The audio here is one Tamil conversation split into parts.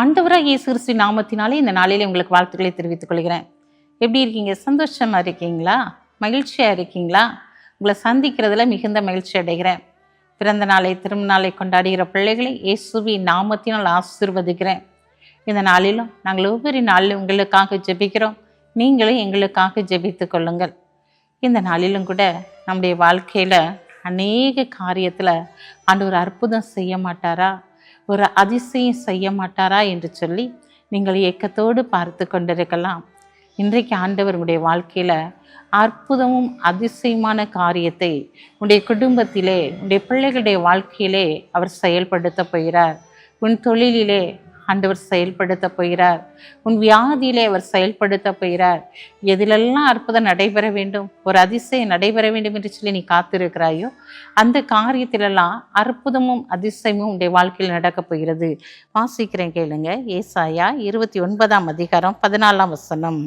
ஆண்டவராக இயேசு கிறிஸ்து நாமத்தினாலே இந்த நாளிலே உங்களுக்கு வாழ்த்துக்களை தெரிவித்துக் கொள்கிறேன். எப்படி இருக்கீங்க? சந்தோஷமாக இருக்கீங்களா? மகிழ்ச்சியாக இருக்கீங்களா? உங்களை சந்திக்கிறதுல மிகுந்த மகிழ்ச்சி அடைகிறேன். பிறந்த நாளை திரும்ப நாளை கொண்டாடுகிற பிள்ளைகளை இயேசுவி நாமத்தினால் ஆசீர்வதிக்கிறேன். இந்த நாளிலும் நாங்கள் ஒவ்வொரு நாளிலும் உங்களுக்காக ஜெபிக்கிறோம். நீங்களும் எங்களுக்காக ஜெபித்து கொள்ளுங்கள். இந்த நாளிலும் கூட நம்முடைய வாழ்க்கையில் அநேக காரியத்தில் ஆண்டவர் அற்புதம் செய்ய மாட்டாரா? ஒரு அதிசயம் செய்ய மாட்டாரா என்று சொல்லி நீங்கள் ஏக்கத்தோடு பார்த்து கொண்டிருக்கலாம். இன்றைக்கு ஆண்டவர் உடைய வாழ்க்கையில் அற்புதமும் அதிசயமான காரியத்தை உடைய குடும்பத்திலே உடைய பிள்ளைகளுடைய வாழ்க்கையிலே அவர் செயல்படுத்த போகிறார். உன் தொழிலிலே ஆண்டவர் செயல்படுத்த போகிறார். உன் வியாதியிலே அவர் செயல்படுத்த போகிறார். எதிலெல்லாம் அற்புதம் நடைபெற வேண்டும் ஒரு அதிசயம் நடைபெற வேண்டும் என்று சொல்லி நீ காத்திருக்கிறாயோ அந்த காரியத்திலெல்லாம் அற்புதமும் அதிசயமும் உடைய வாழ்க்கையில் நடக்கப் போகிறது. வாசிக்கிறேன் கேளுங்க. ஏசாயா இருபத்தி ஒன்பதாம் அதிகாரம் பதினாலாம் வசனம்.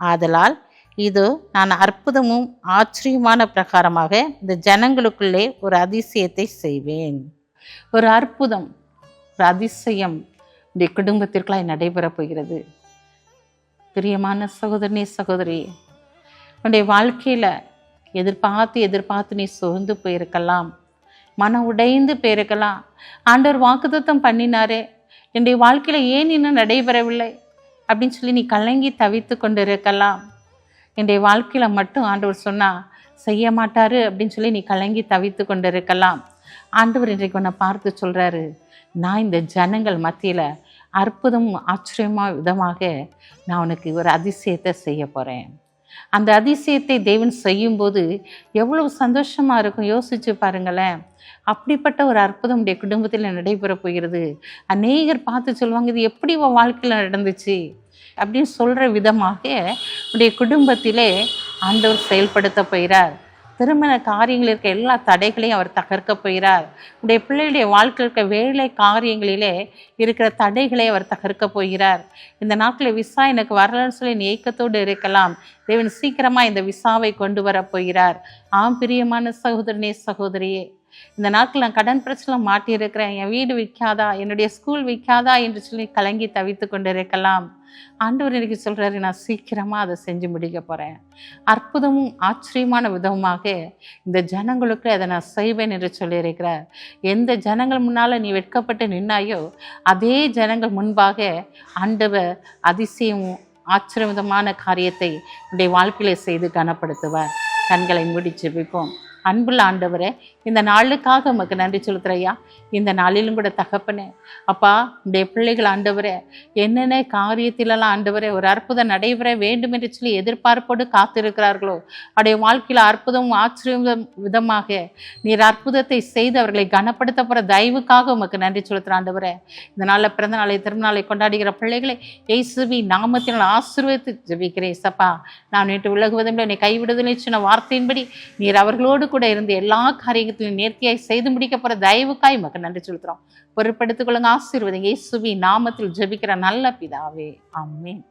ஆதலால் இது நான் அற்புதமும் ஆச்சரியமான பிரகாரமாக இந்த ஜனங்களுக்குள்ளே ஒரு அதிசயத்தை செய்வேன். ஒரு அற்புதம் ஒரு அதிசயம் இந்த குடும்பத்திற்குள்ளாய் நடைபெறப் போகிறது. பிரியமான சகோதரனே சகோதரி உன்னுடைய வாழ்க்கையில் எதிர்பார்த்து எதிர்பார்த்து நீ சோர்ந்து போயிருக்கலாம். மனம் உடைந்து போயிருக்கலாம். ஆண்டவர் வாக்குத்தத்தம் பண்ணினாரே. என்னுடைய வாழ்க்கையில் ஏன் இன்னும் நடைபெறவில்லை? அப்படின்னு சொல்லி நீ கலங்கி தவித்து கொண்டு இருக்கலாம் என்னுடைய வாழ்க்கையில் மட்டும் ஆண்டவர் சொன்னால் செய்ய மாட்டார் அப்படின்னு சொல்லி நீ கலங்கி தவித்து கொண்டு இருக்கலாம் ஆண்டவர் இன்றைக்கு உன்னை பார்த்து சொல்கிறாரு நான் இந்த ஜனங்கள் மத்தியில் அற்புதம் ஆச்சரியமா விதமாக நான் உனக்கு ஒரு அதிசயத்தை செய்ய போகிறேன் அந்த அதிசயத்தை தேவன் செய்யும்போது எவ்வளவு சந்தோஷமாக இருக்கும். யோசிச்சு பாருங்களேன். அப்படிப்பட்ட ஒரு அற்புதம் உடைய குடும்பத்தில் நடைபெற போகிறது. அநேகர் பார்த்து சொல்லுவாங்க இது எப்படி உன் வாழ்க்கையில் நடந்துச்சு? அப்படின்னு சொல்கிற விதமாக உடைய குடும்பத்திலே ஆண்டவர் செயல்படுத்த போகிறார். திருமண காரியங்களில் இருக்க எல்லா தடைகளையும் அவர் தகர்க்க போகிறார். உடைய பிள்ளையுடைய வாழ்க்கையில் இருக்க வேலை காரியங்களிலே இருக்கிற தடைகளை அவர் தகர்க்க போகிறார். இந்த நாட்களில் விசா எனக்கு வரலன்னு சொல்லி நீ ஏக்கத்தோடு இருக்கலாம். தேவன் சீக்கிரமாக இந்த விசாவை கொண்டு வர போகிறார். ஆம் பிரியமான சகோதரனே சகோதரியே இந்த நாட்கள் நான் கடன் பிரச்சனை மாட்டியிருக்கிறேன். என் வீடு விற்காதா? என்னுடைய ஸ்கூல் விற்காதா? என்று சொல்லி கலங்கி தவித்து கொண்டிருக்கலாம். ஆண்டவர் எனக்கு சொல்கிறாரு நான் சீக்கிரமாக அதை செஞ்சு முடிக்க போகிறேன் அற்புதமும் ஆச்சரியமான விதமாக இந்த ஜனங்களுக்கு அதை நான் செய்வேன் என்று சொல்லியிருக்கிறார். எந்த ஜனங்கள் முன்னால் நீ வெட்கப்பட்டு நின்னாயோ அதே ஜனங்கள் முன்பாக ஆண்டவர் அதிசயமும் ஆச்சரியவிதமான காரியத்தை உடைய வாழ்க்கையில் செய்து கனப்படுத்துவார். கண்களை முடிச்சு ஜெபிப்போம். அன்புள்ள ஆண்டவரே இந்த நாளுக்காக உமக்கு நன்றி செலுத்துறையா இந்த நாளிலும் கூட தகப்பனே அப்பா உடைய பிள்ளைகள் ஆண்டவரே என்னென்ன காரியத்திலெல்லாம் ஆண்டவரே ஒரு அற்புதம் நடைபெற வேண்டும் என்று சொல்லி எதிர்பார்ப்போடு காத்திருக்கிறார்களோ அவருடைய வாழ்க்கையில் அற்புதம் ஆச்சரியம் விதமாக நீர் அற்புதத்தை செய்து அவர்களை கனப்படுத்த போகிற தயவுக்காக உமக்கு நன்றி செலுத்துகிற ஆண்டவரே. இந்த நாளில் பிறந்த நாளை திருநாளை கொண்டாடுகிற பிள்ளைகளை இயேசுவி நாமத்தினால் ஆசீர்வதித்து ஜெபிக்கிறேன் சப்பா நான் நேற்று உலகுவதும் என்னை கைவிடுதலை சொன்ன வார்த்தையின்படி நீர் அவர்களோடு கூட இருந்து எல்லா காரியத்திலும் நேர்த்தியாய் செய்து முடிக்க போகிற தயவுக்காய் மக்கள் நன்றி செலுத்துகிறோம் பொருட்படுத்திக் கொள்ளுங்க ஆசீர்வதிங்க. இயேசுவி நாமத்தில் ஜெபிக்கிற நல்ல பிதாவே. ஆமென்.